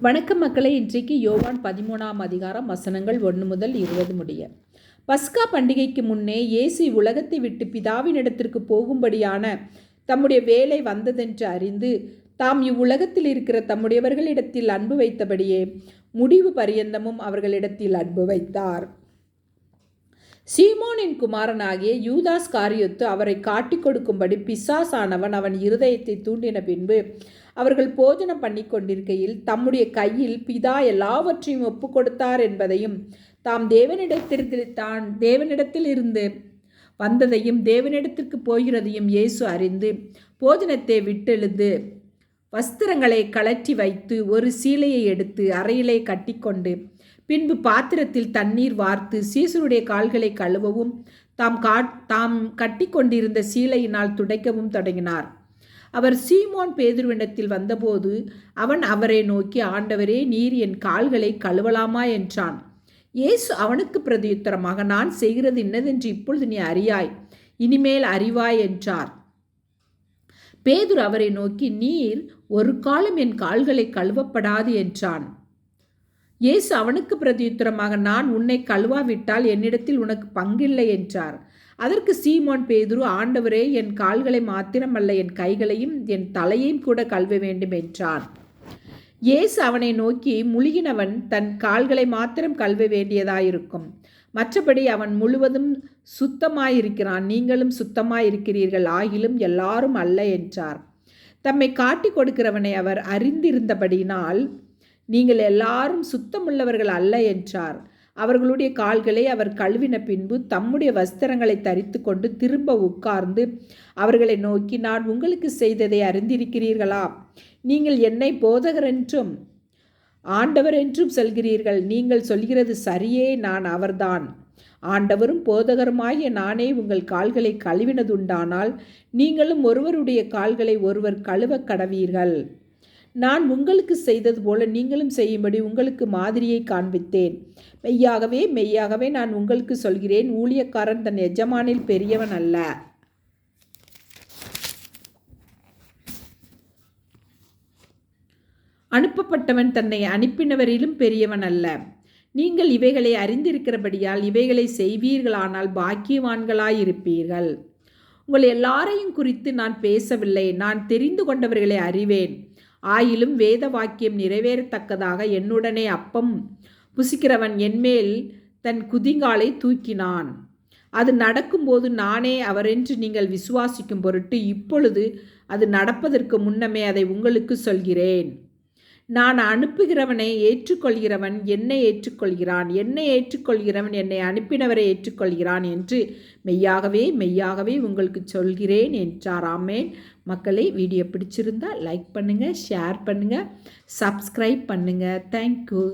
வணக்கம் மக்களை இன்றைக்கு யோவான் பதிமூணாம் அதிகாரம் வசனங்கள் ஒன்று முதல் இருபது முடிய. பஸ்கா பண்டிகைக்கு முன்னே இயேசு உலகத்தை விட்டு பிதாவின் இடத்திற்கு போகும்படியான தம்முடைய வேலை வந்ததென்று அறிந்து தாம் இவ்வுலகத்தில் இருக்கிற தம்முடையவர்களிடத்தில் அன்பு வைத்தபடியே முடிவு பரியந்தமும் அவர்களிடத்தில் அன்பு வைத்தார். சீமோனின் குமாரனாகிய யூதாஸ் காரியத்து அவரை காட்டிக் கொடுக்கும்படி பிசாசானவன் அவன் இருதயத்தை தூண்டின பின்பு அவர்கள் போஜனம் பண்ணி கொண்டிருக்கையில் தம்முடைய கையில் பிதா எல்லாவற்றையும் ஒப்பு கொடுத்தார் என்பதையும் தாம் தேவனிடத்திற்கு தான் தேவனிடத்தில் இருந்து வந்ததையும் தேவனிடத்திற்கு போகிறதையும் இயேசு அறிந்து போஜனத்தை விட்டெழுந்து வஸ்திரங்களை கலற்றி வைத்து ஒரு சீலையை எடுத்து அறையிலே கட்டிக்கொண்டு பின்பு பாத்திரத்தில் தண்ணீர் வார்த்து சீசருடைய கால்களை கழுவவும் தாம் கா தாம் கட்டி கொண்டிருந்த சீலையினால் துடைக்கவும் தொடங்கினார். அவர் சீமோன் பேதுருவிடத்தில் வந்தபோது அவன் அவரை நோக்கி ஆண்டவரே நீர் என் கால்களை கழுவலாமா? என்றான். இயேசு அவனுக்கு பிரதியுத்தரமாக நான் செய்கிறது இன்னதென்று இப்பொழுது நீ அறியாய் இனிமேல் அறிவாய் என்றார். பேதுரு அவரை நோக்கி நீர் ஒரு காலம் என் கால்களை கழுவப்படாது என்றான். இயேசு அவனுக்கு பிரதியுத்தரமாக நான் உன்னை கழுவாவிட்டால் என்னிடத்தில் உனக்கு பங்கில்லை என்றார். அதற்கு சீமோன் பேதுரு ஆண்டவரே என் கால்களை மாத்திரமல்ல என் கைகளையும் என் தலையையும் கூட கழுவ வேண்டும் என்றான். இயேசு அவனை நோக்கி முழுகினவன் தன் கால்களை மாத்திரம் கழுவ வேண்டியதாயிருக்கும். மற்றபடி அவன் முழுவதும் சுத்தமாயிருக்கிறான். நீங்களும் சுத்தமாயிருக்கிறீர்கள். ஆகிலும் எல்லாரும் அல்ல என்றார். தம்மை காட்டி கொடுக்கிறவனை அவர் அறிந்திருந்தபடினால் நீங்கள் எல்லாரும் சுத்தமுள்ளவர்கள் அல்ல என்றார். அவர்களுடைய கால்களை அவர் கழுவின பின்பு தம்முடைய வஸ்திரங்களை தரித்து கொண்டு திரும்ப உட்கார்ந்து அவர்களை நோக்கி நான் உங்களுக்கு செய்ததை அறிந்திருக்கிறீர்களா? நீங்கள் என்னை போதகர் என்றும் ஆண்டவர் என்றும் சொல்கிறீர்கள். நீங்கள் சொல்கிறது சரியே நான் அவர்தான். ஆண்டவரும் போதகருமாகிய நானே உங்கள் கால்களை கழுவினதுண்டானால் நீங்களும் ஒருவருடைய கால்களை ஒருவர் கழுவ கடவீர்கள். நான் உங்களுக்கு செய்தது போல நீங்களும் செய்யும்படி உங்களுக்கு மாதிரியை காண்பித்தேன். மெய்யாகவே மெய்யாகவே நான் உங்களுக்கு சொல்கிறேன். ஊழியக்காரன் தன் எஜமானில் பெரியவன் அல்ல. அனுப்பப்பட்டவன் தன்னை அனுப்பினவரிலும் பெரியவன் அல்ல. நீங்கள் இவைகளை அறிந்திருக்கிறபடியால் இவைகளை செய்வீர்களானால் பாக்கியவான்களாயிருப்பீர்கள். உங்கள் எல்லாரையும் குறித்து நான் பேசவில்லை. நான் தெரிந்து கொண்டவர்களை அறிவேன். ஆயிலும் வேத வாக்கியம் நிறைவேறத்தக்கதாக என்னுடனே அப்பம் புசிக்கிறவன் என்மேல் தன் குதிங்காலை தூக்கினான். அது நடக்கும்போது நானே அவரென்று நீங்கள் விசுவாசிக்கும் பொருட்டு இப்பொழுது அது நடப்பதற்கு முன்னமே அதை உங்களுக்கு சொல்கிறேன். நான் அனுப்புகிறவனை ஏற்றுக்கொள்கிறவன் என்னை ஏற்றுக்கொள்கிறான் என்னை ஏற்றுக்கொள்கிறவன் என்னை அனுப்பினவரை ஏற்றுக்கொள்கிறான் என்று மெய்யாகவே மெய்யாகவே உங்களுக்கு சொல்கிறேன் என்றார். ஆமேன். மக்களை வீடியோ பிடிச்சிருந்தால் லைக் பண்ணுங்கள் ஷேர் பண்ணுங்கள் சப்ஸ்கிரைப் பண்ணுங்கள் தேங்க்யூ